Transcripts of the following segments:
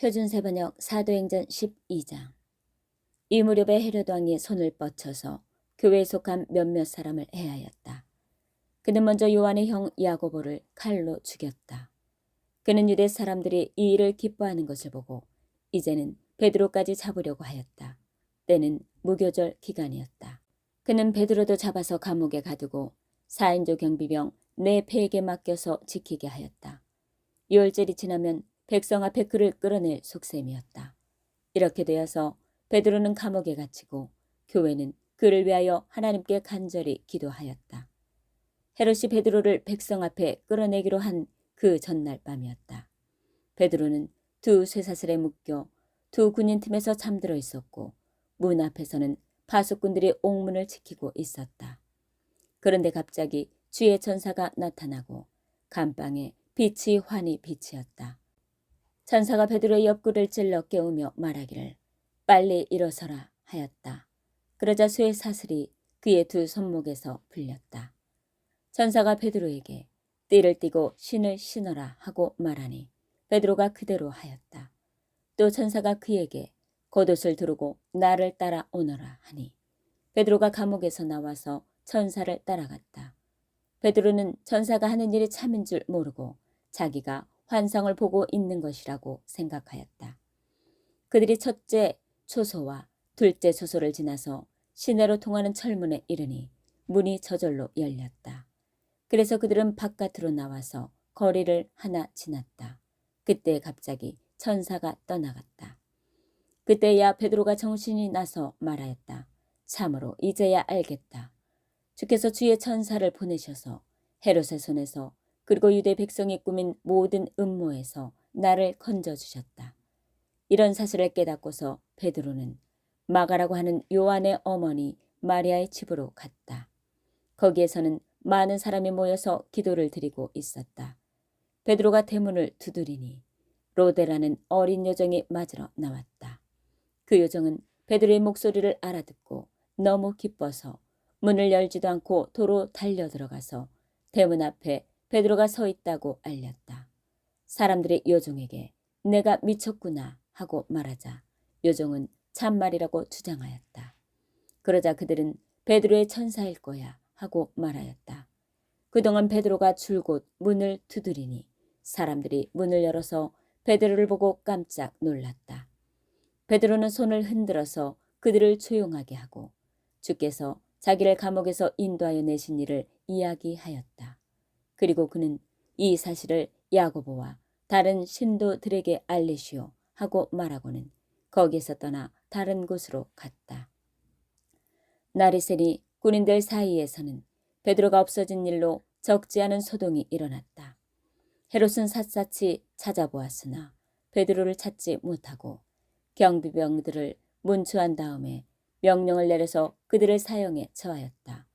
표준세 번역 사도행전 12장 이 무렵에 헤롯 왕이 손을 뻗쳐서 교회에 속한 몇몇 사람을 해하였다. 그는 먼저 요한의 형 야고보를 칼로 죽였다. 그는 유대 사람들이 이 일을 기뻐하는 것을 보고 이제는 베드로까지 잡으려고 하였다. 때는 무교절 기간이었다. 그는 베드로도 잡아서 감옥에 가두고 사인조 경비병 네 패에게 맡겨서 지키게 하였다. 유월절이 지나면 백성 앞에 그를 끌어낼 속셈이었다. 이렇게 되어서 베드로는 감옥에 갇히고 교회는 그를 위하여 하나님께 간절히 기도하였다. 헤롯이 베드로를 백성 앞에 끌어내기로 한 그 전날 밤이었다. 베드로는 두 쇠사슬에 묶여 두 군인 틈에서 잠들어 있었고 문 앞에서는 파수꾼들이 옥문을 지키고 있었다. 그런데 갑자기 주의 천사가 나타나고 감방에 빛이 환히 빛이었다. 천사가 베드로의 옆구리를 찔러 깨우며 말하기를 빨리 일어서라 하였다. 그러자 쇠 사슬이 그의 두 손목에서 풀렸다. 천사가 베드로에게 띠를 띠고 신을 신어라 하고 말하니 베드로가 그대로 하였다. 또 천사가 그에게 겉옷을 두르고 나를 따라 오너라 하니 베드로가 감옥에서 나와서 천사를 따라갔다. 베드로는 천사가 하는 일이 참인 줄 모르고 자기가 환상을 보고 있는 것이라고 생각하였다. 그들이 첫째 초소와 둘째 초소를 지나서 시내로 통하는 철문에 이르니 문이 저절로 열렸다. 그래서 그들은 바깥으로 나와서 거리를 하나 지났다. 그때 갑자기 천사가 떠나갔다. 그때야 베드로가 정신이 나서 말하였다. 참으로 이제야 알겠다. 주께서 주의 천사를 보내셔서 헤롯의 손에서 그리고 유대 백성이 꾸민 모든 음모에서 나를 건져 주셨다. 이런 사실을 깨닫고서 베드로는 마가라고 하는 요한의 어머니 마리아의 집으로 갔다. 거기에서는 많은 사람이 모여서 기도를 드리고 있었다. 베드로가 대문을 두드리니 로데라는 어린 요정이 맞으러 나왔다. 그 요정은 베드로의 목소리를 알아듣고 너무 기뻐서 문을 열지도 않고 도로 달려 들어가서 대문 앞에 베드로가 서 있다고 알렸다. 사람들이 요정에게 내가 미쳤구나 하고 말하자 요정은 참말이라고 주장하였다. 그러자 그들은 베드로의 천사일 거야 하고 말하였다. 그동안 베드로가 줄곧 문을 두드리니 사람들이 문을 열어서 베드로를 보고 깜짝 놀랐다. 베드로는 손을 흔들어서 그들을 조용하게 하고 주께서 자기를 감옥에서 인도하여 내신 일을 이야기하였다. 그리고 그는 이 사실을 야고보와 다른 신도들에게 알리시오 하고 말하고는 거기에서 떠나 다른 곳으로 갔다. 새니 군인들 사이에서는 베드로가 없어진 일로 적지 않은 소동이 일어났다. 헤롯은 샅샅이 찾아보았으나 베드로를 찾지 못하고 경비병들을 문추한 다음에 명령을 내려서 그들을 사형에 처하였다.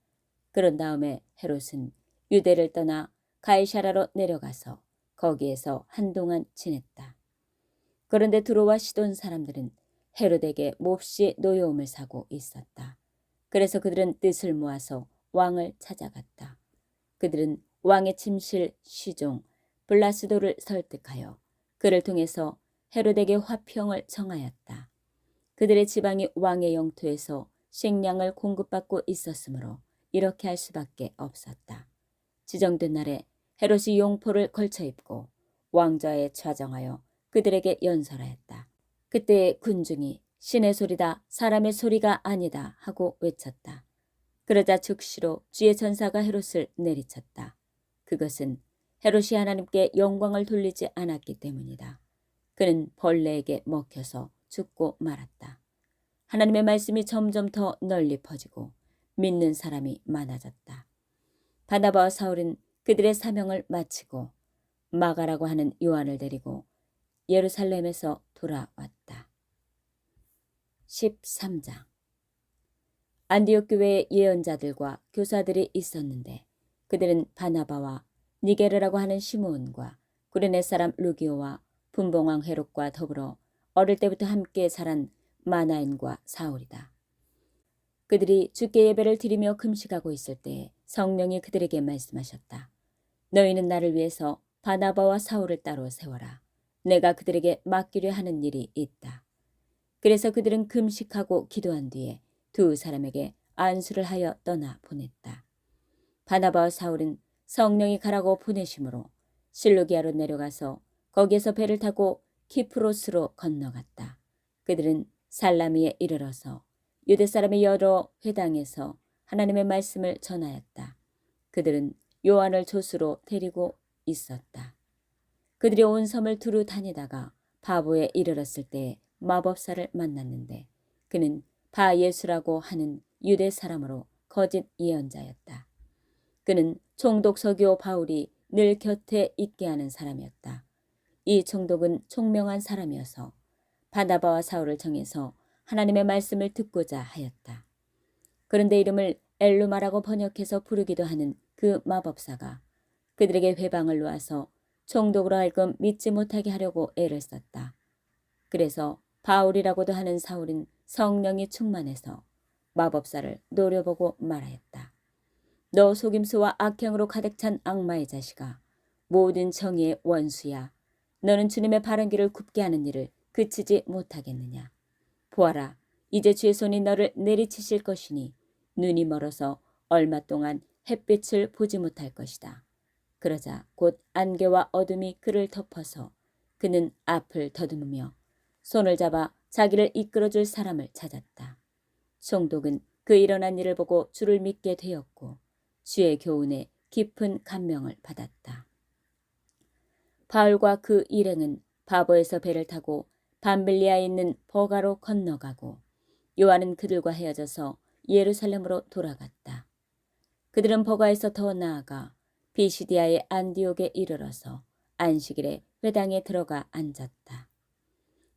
그런 다음에 헤롯은 유대를 떠나 가이샤라로 내려가서 거기에서 한동안 지냈다. 그런데 두로와 시돈 사람들은 헤롯에게 몹시 노여움을 사고 있었다. 그래서 그들은 뜻을 모아서 왕을 찾아갔다. 그들은 왕의 침실 시종 블라스도를 설득하여 그를 통해서 헤롯에게 화평을 정하였다. 그들의 지방이 왕의 영토에서 식량을 공급받고 있었으므로 이렇게 할 수밖에 없었다. 지정된 날에 헤롯이 용포를 걸쳐 입고 왕좌에 좌정하여 그들에게 연설하였다. 그때 군중이 신의 소리다 사람의 소리가 아니다 하고 외쳤다. 그러자 즉시로 주의 천사가 헤롯을 내리쳤다. 그것은 헤롯이 하나님께 영광을 돌리지 않았기 때문이다. 그는 벌레에게 먹혀서 죽고 말았다. 하나님의 말씀이 점점 더 널리 퍼지고 믿는 사람이 많아졌다. 바나바와 사울은 그들의 사명을 마치고 마가라고 하는 요한을 데리고 예루살렘에서 돌아왔다. 13장 안디옥 교회에 예언자들과 교사들이 있었는데 그들은 바나바와 니게르라고 하는 시므온과 구레네 사람 루기오와 분봉왕 헤롯과 더불어 어릴 때부터 함께 자란 마나인과 사울이다. 그들이 주께 예배를 드리며 금식하고 있을 때 성령이 그들에게 말씀하셨다. 너희는 나를 위해서 바나바와 사울을 따로 세워라. 내가 그들에게 맡기려 하는 일이 있다. 그래서 그들은 금식하고 기도한 뒤에 두 사람에게 안수를 하여 떠나 보냈다. 바나바와 사울은 성령이 가라고 보내심으로 실루기아로 내려가서 거기에서 배를 타고 키프로스로 건너갔다. 그들은 살라미에 이르러서 유대 사람의 여러 회당에서 하나님의 말씀을 전하였다. 그들은 요한을 조수로 데리고 있었다. 그들이 온 섬을 두루 다니다가 바보에 이르렀을 때에 마법사를 만났는데 그는 바 예수라고 하는 유대 사람으로 거짓 예언자였다. 그는 총독 서교 바울이 늘 곁에 있게 하는 사람이었다. 이 총독은 총명한 사람이어서 바나바와 사울을 정해서 하나님의 말씀을 듣고자 하였다. 그런데 이름을 엘루마라고 번역해서 부르기도 하는 그 마법사가 그들에게 회방을 놓아서 총독으로 하여금 믿지 못하게 하려고 애를 썼다. 그래서 바울이라고도 하는 사울은 성령이 충만해서 마법사를 노려보고 말하였다. 너 속임수와 악행으로 가득 찬 악마의 자식아, 모든 정의의 원수야. 너는 주님의 바른 길을 굽게 하는 일을 그치지 못하겠느냐. 보아라, 이제 주의 손이 너를 내리치실 것이니 눈이 멀어서 얼마 동안 햇빛을 보지 못할 것이다. 그러자 곧 안개와 어둠이 그를 덮어서 그는 앞을 더듬으며 손을 잡아 자기를 이끌어줄 사람을 찾았다. 총독은 그 일어난 일을 보고 주를 믿게 되었고 주의 교훈에 깊은 감명을 받았다. 바울과 그 일행은 바보에서 배를 타고 밤빌리아에 있는 버가로 건너가고 요한은 그들과 헤어져서 예루살렘으로 돌아갔다. 그들은 버가에서 더 나아가 비시디아의 안디옥에 이르러서 안식일에 회당에 들어가 앉았다.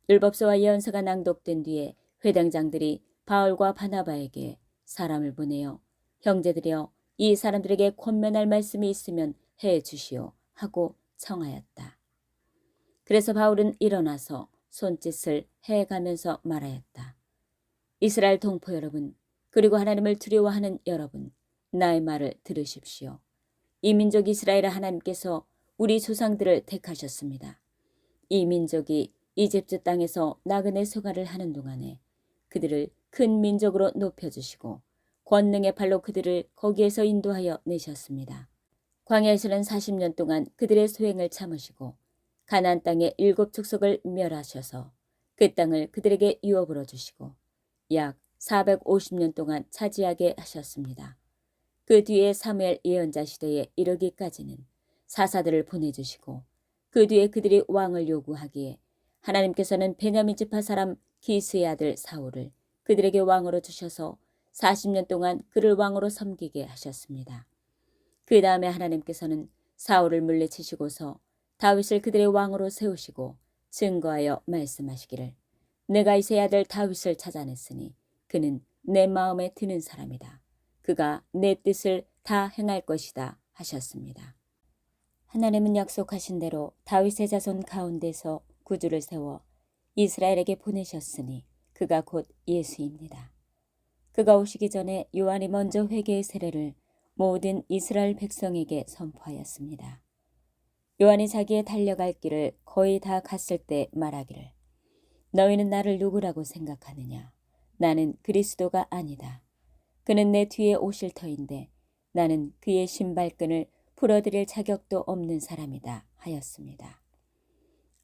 율법서와 예언서가 낭독된 뒤에 회당장들이 바울과 바나바에게 사람을 보내어 형제들이여 이 사람들에게 권면할 말씀이 있으면 해 주시오 하고 청하였다. 그래서 바울은 일어나서 손짓을 해 가면서 말하였다. 이스라엘 동포 여러분, 그리고 하나님을 두려워하는 여러분, 나의 말을 들으십시오. 이 민족 이스라엘 하나님께서 우리 조상들을 택하셨습니다. 이 민족이 이집트 땅에서 나그네 소가를 하는 동안에 그들을 큰 민족으로 높여주시고 권능의 팔로 그들을 거기에서 인도하여 내셨습니다. 광야에서는 40년 동안 그들의 소행을 참으시고 가나안 땅의 일곱 족속을 멸하셔서 그 땅을 그들에게 유업으로 주시고 약 450년 동안 차지하게 하셨습니다. 그 뒤에 사무엘 예언자 시대에 이르기까지는 사사들을 보내주시고 그 뒤에 그들이 왕을 요구하기에 하나님께서는 베냐민 지파 사람 기스의 아들 사울을 그들에게 왕으로 주셔서 40년 동안 그를 왕으로 섬기게 하셨습니다. 그 다음에 하나님께서는 사울을 물리치시고서 다윗을 그들의 왕으로 세우시고 증거하여 말씀하시기를 내가 이세 아들 다윗을 찾아냈으니 그는 내 마음에 드는 사람이다. 그가 내 뜻을 다 행할 것이다 하셨습니다. 하나님은 약속하신 대로 다윗의 자손 가운데서 구주를 세워 이스라엘에게 보내셨으니 그가 곧 예수입니다. 그가 오시기 전에 요한이 먼저 회개의 세례를 모든 이스라엘 백성에게 선포하였습니다. 요한이 자기의 달려갈 길을 거의 다 갔을 때 말하기를 너희는 나를 누구라고 생각하느냐? 나는 그리스도가 아니다. 그는 내 뒤에 오실 터인데 나는 그의 신발끈을 풀어드릴 자격도 없는 사람이다 하였습니다.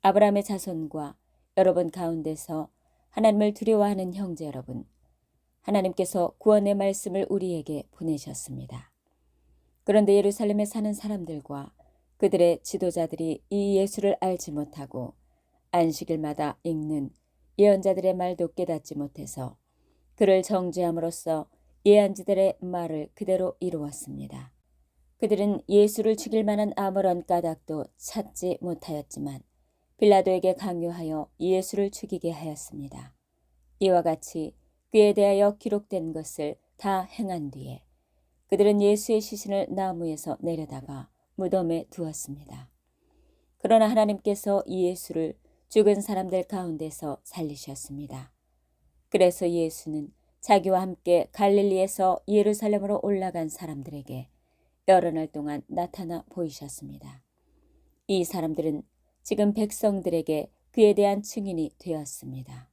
아브라함의 자손과 여러분 가운데서 하나님을 두려워하는 형제 여러분, 하나님께서 구원의 말씀을 우리에게 보내셨습니다. 그런데 예루살렘에 사는 사람들과 그들의 지도자들이 이 예수를 알지 못하고 안식일마다 읽는 예언자들의 말도 깨닫지 못해서 그를 정죄함으로써 예언자들의 말을 그대로 이루었습니다. 그들은 예수를 죽일 만한 아무런 까닭도 찾지 못하였지만 빌라도에게 강요하여 예수를 죽이게 하였습니다. 이와 같이 그에 대하여 기록된 것을 다 행한 뒤에 그들은 예수의 시신을 나무에서 내려다가 무덤에 두었습니다. 그러나 하나님께서 이 예수를 죽은 사람들 가운데서 살리셨습니다. 그래서 예수는 자기와 함께 갈릴리에서 예루살렘으로 올라간 사람들에게 여러 날 동안 나타나 보이셨습니다. 이 사람들은 지금 백성들에게 그에 대한 증인이 되었습니다.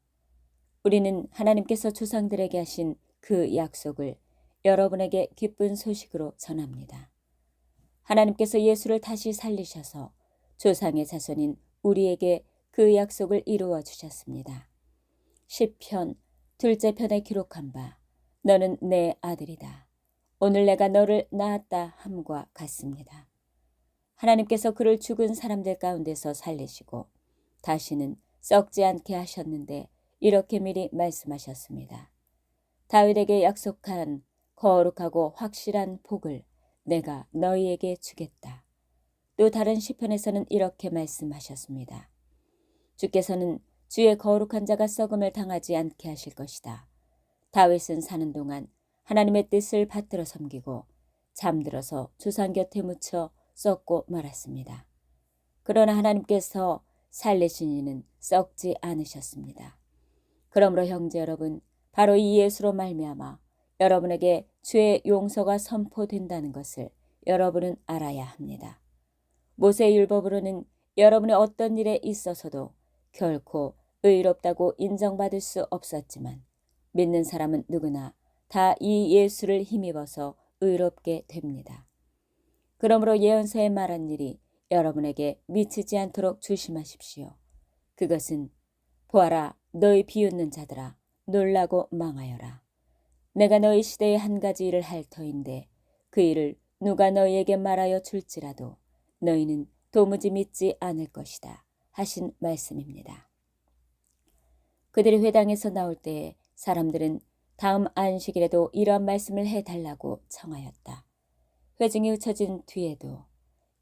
우리는 하나님께서 조상들에게 하신 그 약속을 여러분에게 기쁜 소식으로 전합니다. 하나님께서 예수를 다시 살리셔서 조상의 자손인 우리에게 그 약속을 이루어 주셨습니다. 시편 둘째 편에 기록한 바 너는 내 아들이다. 오늘 내가 너를 낳았다 함과 같습니다. 하나님께서 그를 죽은 사람들 가운데서 살리시고 다시는 썩지 않게 하셨는데 이렇게 미리 말씀하셨습니다. 다윗에게 약속한 거룩하고 확실한 복을 내가 너희에게 주겠다. 또 다른 시편에서는 이렇게 말씀하셨습니다. 주께서는 주의 거룩한 자가 썩음을 당하지 않게 하실 것이다. 다윗은 사는 동안 하나님의 뜻을 받들어 섬기고 잠들어서 조상 곁에 묻혀 썩고 말았습니다. 그러나 하나님께서 살리신 이는 썩지 않으셨습니다. 그러므로 형제 여러분, 바로 이 예수로 말미암아 여러분에게 죄의 용서가 선포된다는 것을 여러분은 알아야 합니다. 모세 율법으로는 여러분의 어떤 일에 있어서도 결코 의롭다고 인정받을 수 없었지만 믿는 사람은 누구나 다 이 예수를 힘입어서 의롭게 됩니다. 그러므로 예언서에 말한 일이 여러분에게 미치지 않도록 조심하십시오. 그것은 보아라 너희 비웃는 자들아 놀라고 망하여라. 내가 너희 시대에 한 가지 일을 할 터인데 그 일을 누가 너희에게 말하여 줄지라도 너희는 도무지 믿지 않을 것이다. 하신 말씀입니다. 그들이 회당에서 나올 때에 사람들은 다음 안식일에도 이러한 말씀을 해달라고 청하였다. 회중이 흩어진 뒤에도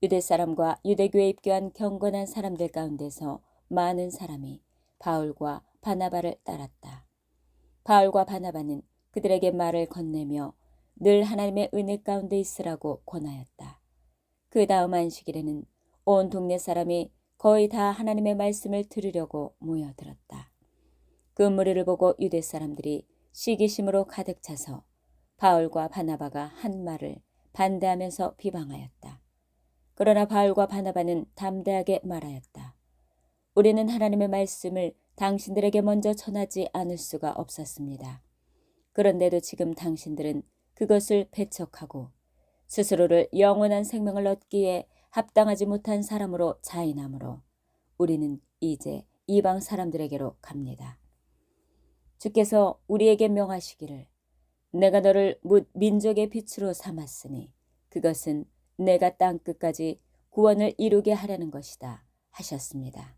유대 사람과 유대교에 입교한 경건한 사람들 가운데서 많은 사람이 바울과 바나바를 따랐다. 바울과 바나바는 그들에게 말을 건네며 늘 하나님의 은혜 가운데 있으라고 권하였다. 그 다음 안식일에는 온 동네 사람이 거의 다 하나님의 말씀을 들으려고 모여들었다. 그 무리를 보고 유대 사람들이 시기심으로 가득 차서 바울과 바나바가 한 말을 반대하면서 비방하였다. 그러나 바울과 바나바는 담대하게 말하였다. 우리는 하나님의 말씀을 당신들에게 먼저 전하지 않을 수가 없었습니다. 그런데도 지금 당신들은 그것을 배척하고 스스로를 영원한 생명을 얻기에 합당하지 못한 사람으로 자인함으로 우리는 이제 이방 사람들에게로 갑니다. 주께서 우리에게 명하시기를 내가 너를 묻 민족의 빛으로 삼았으니 그것은 내가 땅 끝까지 구원을 이루게 하려는 것이다 하셨습니다.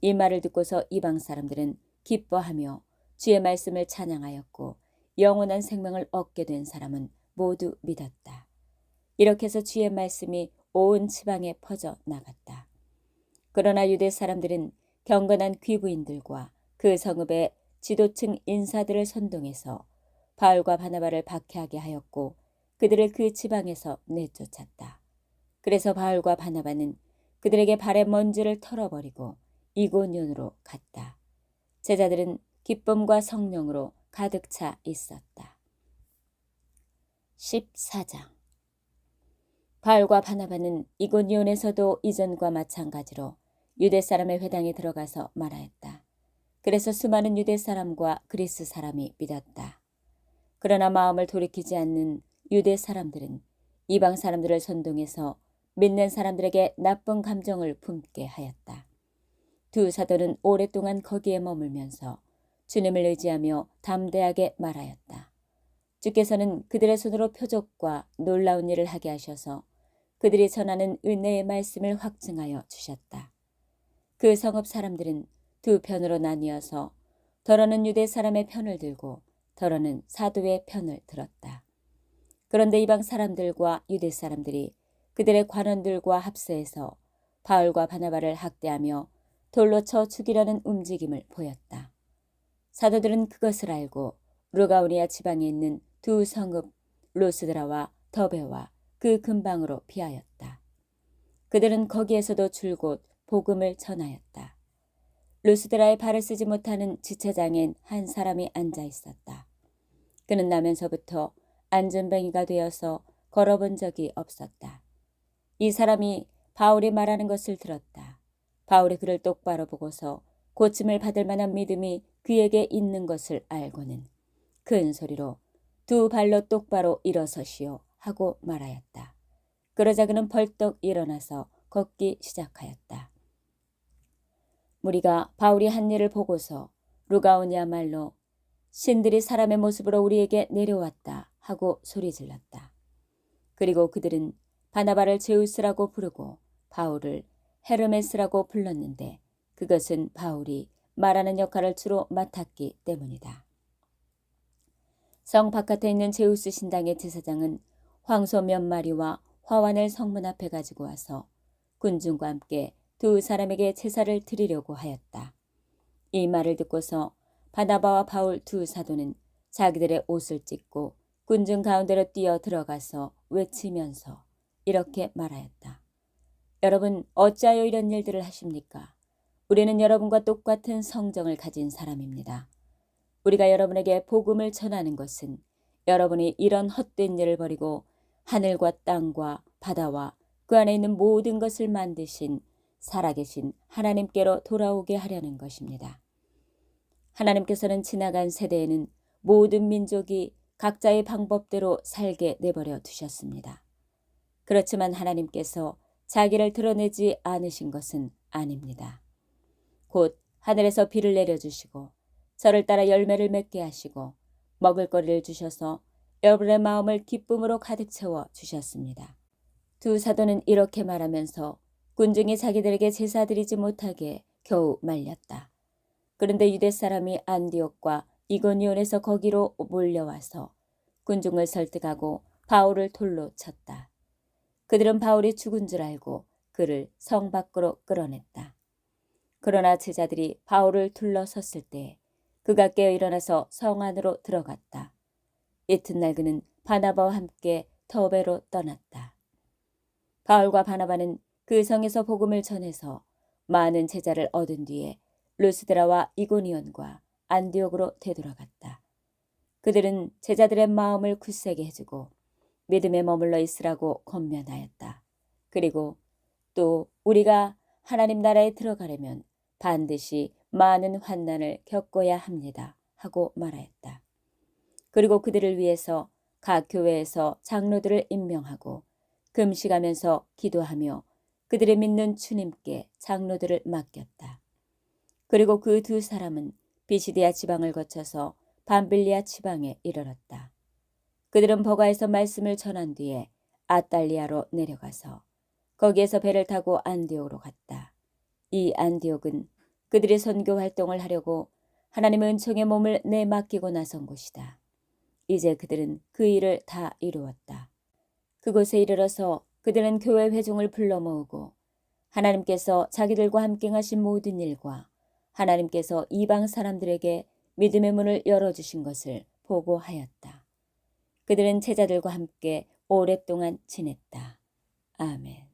이 말을 듣고서 이방 사람들은 기뻐하며 주의 말씀을 찬양하였고 영원한 생명을 얻게 된 사람은 모두 믿었다. 이렇게 해서 주의 말씀이 온 지방에 퍼져 나갔다. 그러나 유대 사람들은 경건한 귀부인들과 그 성읍의 지도층 인사들을 선동해서 바울과 바나바를 박해하게 하였고 그들을 그 지방에서 내쫓았다. 그래서 바울과 바나바는 그들에게 발의 먼지를 털어버리고 이고년으로 갔다. 제자들은 기쁨과 성령으로 가득 차 있었다. 14장 바울과 바나바는 이고니온에서도 이전과 마찬가지로 유대 사람의 회당에 들어가서 말하였다. 그래서 수많은 유대 사람과 그리스 사람이 믿었다. 그러나 마음을 돌이키지 않는 유대 사람들은 이방 사람들을 선동해서 믿는 사람들에게 나쁜 감정을 품게 하였다. 두 사도는 오랫동안 거기에 머물면서 주님을 의지하며 담대하게 말하였다. 주께서는 그들의 손으로 표적과 놀라운 일을 하게 하셔서 그들이 전하는 은혜의 말씀을 확증하여 주셨다. 그 성읍 사람들은 두 편으로 나뉘어서 더러는 유대 사람의 편을 들고 더러는 사도의 편을 들었다. 그런데 이방 사람들과 유대 사람들이 그들의 관원들과 합세해서 바울과 바나바를 학대하며 돌로 쳐 죽이려는 움직임을 보였다. 사도들은 그것을 알고 루가우니아 지방에 있는 두 성읍 로스드라와 더베와 그 근방으로 피하였다. 그들은 거기에서도 줄곧 복음을 전하였다. 루스드라에 발을 쓰지 못하는 지체장엔 한 사람이 앉아 있었다. 그는 나면서부터 안전뱅이가 되어서 걸어본 적이 없었다. 이 사람이 바울이 말하는 것을 들었다. 바울이 그를 똑바로 보고서 고침을 받을 만한 믿음이 그에게 있는 것을 알고는 큰 소리로 두 발로 똑바로 일어서시오 하고 말하였다. 그러자 그는 벌떡 일어나서 걷기 시작하였다. 무리가 바울이 한 일을 보고서 루가오니야말로 신들이 사람의 모습으로 우리에게 내려왔다 하고 소리질렀다. 그리고 그들은 바나바를 제우스라고 부르고 바울을 헤르메스라고 불렀는데 그것은 바울이 말하는 역할을 주로 맡았기 때문이다. 성 바깥에 있는 제우스 신당의 제사장은 황소 몇 마리와 화환을 성문 앞에 가지고 와서 군중과 함께 두 사람에게 제사를 드리려고 하였다. 이 말을 듣고서 바나바와 바울 두 사도는 자기들의 옷을 찢고 군중 가운데로 뛰어 들어가서 외치면서 이렇게 말하였다. 여러분 어찌하여 이런 일들을 하십니까? 우리는 여러분과 똑같은 성정을 가진 사람입니다. 우리가 여러분에게 복음을 전하는 것은 여러분이 이런 헛된 일을 버리고 하늘과 땅과 바다와 그 안에 있는 모든 것을 만드신 살아계신 하나님께로 돌아오게 하려는 것입니다. 하나님께서는 지나간 세대에는 모든 민족이 각자의 방법대로 살게 내버려 두셨습니다. 그렇지만 하나님께서 자기를 드러내지 않으신 것은 아닙니다. 곧 하늘에서 비를 내려주시고 저를 따라 열매를 맺게 하시고 먹을 거리를 주셔서 여러분의 마음을 기쁨으로 가득 채워 주셨습니다. 두 사도는 이렇게 말하면서 군중이 자기들에게 제사 드리지 못하게 겨우 말렸다. 그런데 유대 사람이 안디옥과 이고니온에서 거기로 몰려와서 군중을 설득하고 바울을 돌로 쳤다. 그들은 바울이 죽은 줄 알고 그를 성 밖으로 끌어냈다. 그러나 제자들이 바울을 둘러섰을 때 그가 깨어 일어나서 성 안으로 들어갔다. 이튿날 그는 바나바와 함께 더베로 떠났다. 바울과 바나바는 그 성에서 복음을 전해서 많은 제자를 얻은 뒤에 루스드라와 이고니온과 안디옥으로 되돌아갔다. 그들은 제자들의 마음을 굳세게 해주고 믿음에 머물러 있으라고 권면하였다. 그리고 또 우리가 하나님 나라에 들어가려면 반드시 많은 환난을 겪어야 합니다. 하고 말하였다. 그리고 그들을 위해서 각 교회에서 장로들을 임명하고 금식하면서 기도하며 그들의 믿는 주님께 장로들을 맡겼다. 그리고 그 두 사람은 비시디아 지방을 거쳐서 밤빌리아 지방에 이르렀다. 그들은 버가에서 말씀을 전한 뒤에 아달리아로 내려가서 거기에서 배를 타고 안디옥으로 갔다. 이 안디옥은 그들이 선교 활동을 하려고 하나님의 은총의 몸을 내맡기고 나선 곳이다. 이제 그들은 그 일을 다 이루었다. 그곳에 이르러서 그들은 교회 회중을 불러 모으고 하나님께서 자기들과 함께 하신 모든 일과 하나님께서 이방 사람들에게 믿음의 문을 열어주신 것을 보고하였다. 그들은 제자들과 함께 오랫동안 지냈다. 아멘.